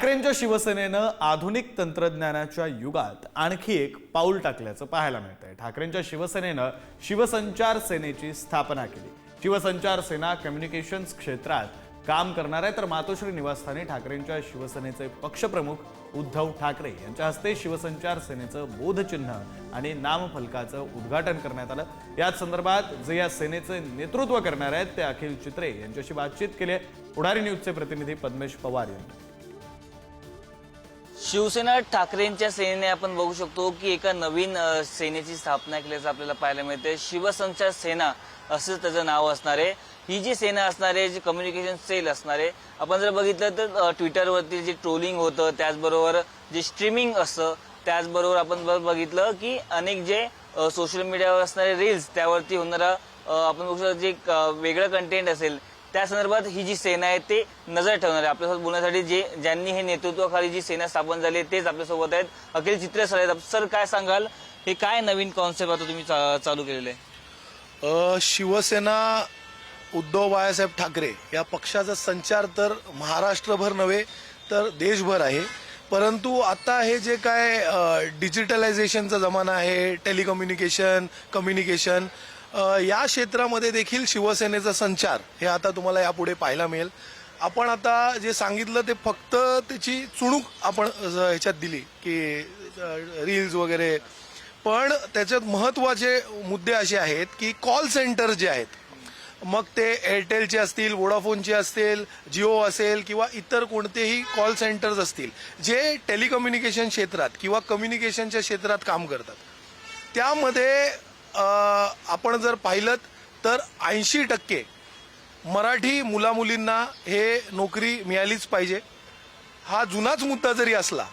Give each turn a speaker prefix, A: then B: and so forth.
A: ठाकरेंच्या शिवसेनेनं आधुनिक तंत्रज्ञानाच्या युगात आणखी एक पाऊल टाकल्याचं पाहायला मिळतंय. ठाकरेंच्या शिवसेनेनं शिवसंचार सेनेची स्थापना केली. शिवसंचार सेना कम्युनिकेशन्स क्षेत्रात काम करणार आहे तर मातोश्री निवासस्थानी ठाकरेंच्या शिवसेनेचे पक्षप्रमुख उद्धव ठाकरे यांच्या हस्ते शिवसंचार सेनेचं बोधचिन्ह आणि नामफलकाचं उद्घाटन करण्यात आलं. याच संदर्भात जे या सेनेचे नेतृत्व करणार आहेत ते अखिल चित्रे यांच्याशी बातचीत केली आहे. पुढारी न्यूजचे प्रतिनिधी पद्मेश पवार यांनी.
B: शिवसेना ठाकरेंच्या सेनेने आपण बघू शकतो की एका नवीन सेनेची स्थापना केल्याचं आपल्याला पाहायला मिळते शिवसंचार सेना असं त्याचं नाव असणार. आहे ही जी सेना असणार आहे जी कम्युनिकेशन सेल असणार आहे आपण जर बघितलं तर ट्विटरवरती जे ट्रोलिंग होतं त्याचबरोबर जे स्ट्रीमिंग असतं त्याचबरोबर आपण बघितलं की अनेक जे सोशल मीडियावर असणारे रील्स त्यावरती होणारा आपण बघू शकतो जे वेगळं कंटेंट असेल त्या संदर्भात ही जी सेना आहे ते नजर ठेवणार आहे. आपल्यासोबत बोलण्यासाठी जे ज्यांनी हे नेतृत्वाखाली जी सेना स्थापन झाली आहे तेच आपल्यासोबत आहेत. अखिल चित्रे सर आहेत. सर काय सांगाल? हे काय नवीन कॉन्सेप्ट आता तुम्ही चा- चालू केलेलं आहे?
C: शिवसेना उद्धव बाळासाहेब ठाकरे या पक्षाचा संचार तर महाराष्ट्रभर नव्हे तर देशभर आहे. परंतु आता हे जे काय डिजिटलायझेशनचा जमाना आहे टेलिकम्युनिकेशन कम्युनिकेशन या क्षेत्रामध्ये देखील शिवसेनेचा संचार हे आता तुम्हाला यापुढे पाहायला मिळेल. आपण आता जे सांगितलं ते फक्त त्याची चुणूक आपण ह्याच्यात दिली की रील्स वगैरे. पण त्याच्यात महत्त्वाचे मुद्दे असे आहेत की कॉल सेंटर जे आहेत मग ते एअरटेलचे असतील वोडाफोनचे असतील जिओ असेल किंवा इतर कोणतेही कॉल सेंटर्स असतील जे टेलिकम्युनिकेशन क्षेत्रात किंवा कम्युनिकेशनच्या क्षेत्रात काम करतात. त्यामध्ये आपण जर पाहिलं तर ऐंशी टक्के मराठी मुलामुलींना हे नोकरी मिळालीच पाहिजे. हा जुनाच मुद्दा जरी असला